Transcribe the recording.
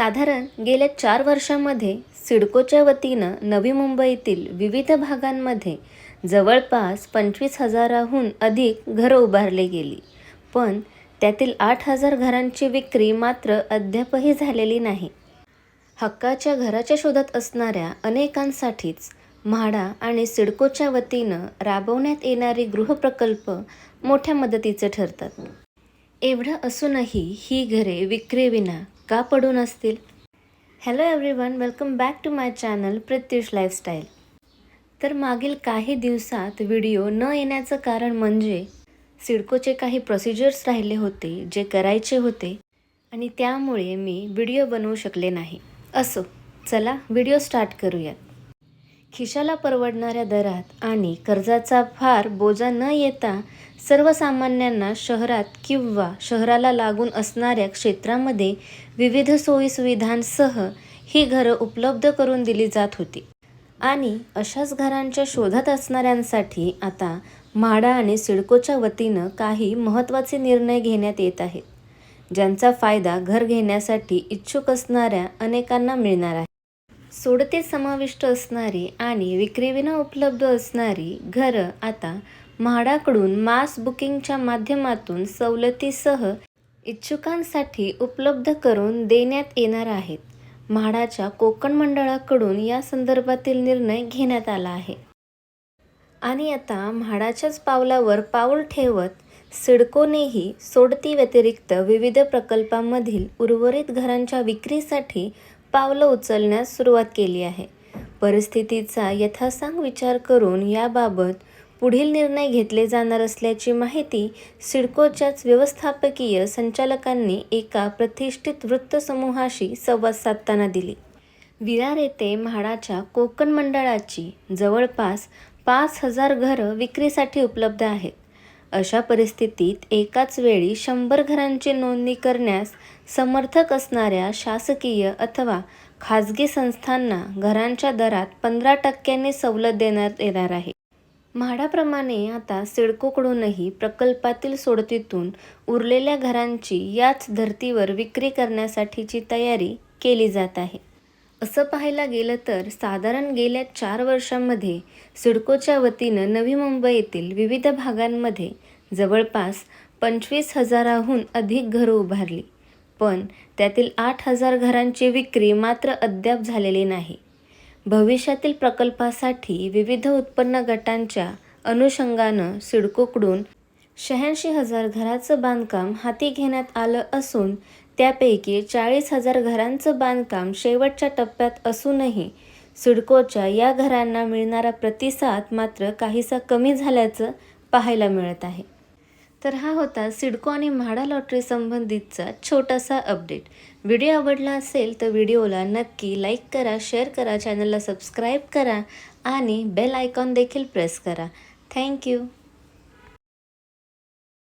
साधारण गेल्या चार वर्षांमध्ये सिडकोच्या वतीनं नवी मुंबईतील विविध भागांमध्ये जवळपास पंचवीस हजाराहून अधिक घरं उभारली गेली. पण त्यातील आठ हजार घरांची विक्री मात्र अद्यापही झालेली नाही. हक्काच्या घराच्या शोधात असणाऱ्या अनेकांसाठीच म्हाडा आणि सिडकोच्या वतीनं राबवण्यात येणारे गृहप्रकल्प मोठ्या मदतीचे ठरतात. एवढं असूनही ही घरे विक्रीविना का पडून असतील. Hello everyone welcome back to my channel Pratyush lifestyle तर मागील काही दिवसात व्हिडिओ न येण्याचं कारण म्हणजे सिडकोचे काही प्रोसिजर्स राहिले होते जे करायचे होते आणि त्यामुळे मी व्हिडिओ बनवू शकले नाही. असो चला व्हिडिओ स्टार्ट करूयात. खिशाला परवडणाऱ्या दरात आणि कर्जाचा फार बोजा न येता सर्वसामान्यांना शहरात किंवा शहराला लागून असणाऱ्या क्षेत्रामध्ये विविध सोयीसुविधांसह ही घरं उपलब्ध करून दिली जात होती. आणि अशाच घरांच्या शोधात असणाऱ्यांसाठी आता म्हाडा आणि सिडकोच्या वतीनं काही महत्त्वाचे निर्णय घेण्यात येत आहेत ज्यांचा फायदा घर घेण्यासाठी इच्छुक असणाऱ्या अनेकांना मिळणार आहे. सोडते समाविष्ट असणारी आणि विक्रीविना उपलब्ध असणारी घरं आता म्हाडाकडून मास बुकिंगच्या माध्यमातून सवलतीसह इच्छुकांसाठी उपलब्ध करून देण्यात येणार आहेत. म्हाडाच्या कोकण मंडळाकडून या संदर्भातील निर्णय घेण्यात आला आहे. आणि आता म्हाडाच्याच पावलावर पाऊल ठेवत सिडकोनेही सोडती व्यतिरिक्त विविध प्रकल्पांमधील उर्वरित घरांच्या विक्रीसाठी पावलं उचलण्यास सुरुवात केली आहे. परिस्थितीचा यथासांग विचार करून याबाबत पुढील निर्णय घेतले जाणार असल्याची माहिती सिडकोच्याच व्यवस्थापकीय संचालकांनी एका प्रतिष्ठित वृत्तसमूहाशी संवाद साधताना दिली. विरार येथे म्हाडाच्या कोकण मंडळाची जवळपास पाच हजार घरं विक्रीसाठी उपलब्ध आहेत. अशा परिस्थितीत एकाच वेळी शंभर घरांची नोंदणी करण्यास समर्थक असणाऱ्या शासकीय अथवा खाजगी संस्थांना घरांच्या दरात पंधरा टक्क्यांनी सवलत देण्यात येणार आहे. म्हाडाप्रमाणे आता सिडकोकडूनही प्रकल्पातील सोडतीतून उरलेल्या घरांची याच धर्तीवर विक्री करण्यासाठीची तयारी केली जात आहे. असं पाहायला गेलं तर साधारण गेल्या चार वर्षांमध्ये सिडकोच्या वतीनं नवी मुंबईतील विविध भागांमध्ये जवळपास पंचवीस हजाराहून अधिक घरं उभारली. पण त्यातील आठ हजार घरांची विक्री मात्र अद्याप झालेली नाही. भविष्यातील प्रकल्पासाठी विविध उत्पन्न गटांच्या अनुषंगानं सिडकोकडून शहाऐंशी हजार घराचं बांधकाम हाती घेण्यात आलं असून त्यापैकी चाळीस हजार घरांचं बांधकाम शेवटच्या टप्प्यात असूनही सिडकोच्या या घरांना मिळणारा प्रतिसाद मात्र काहीसा कमी झाल्याचं पाहायला मिळत आहे. तर हा होता सिडको आणि म्हाडा लॉटरी संबंधितचा छोटासा अपडेट. व्हिडिओ आवडला असेल तर व्हिडिओला नक्की लाईक करा शेअर करा चॅनलला सबस्क्राईब करा आणि बेल आयकॉन देखील प्रेस करा. Thank you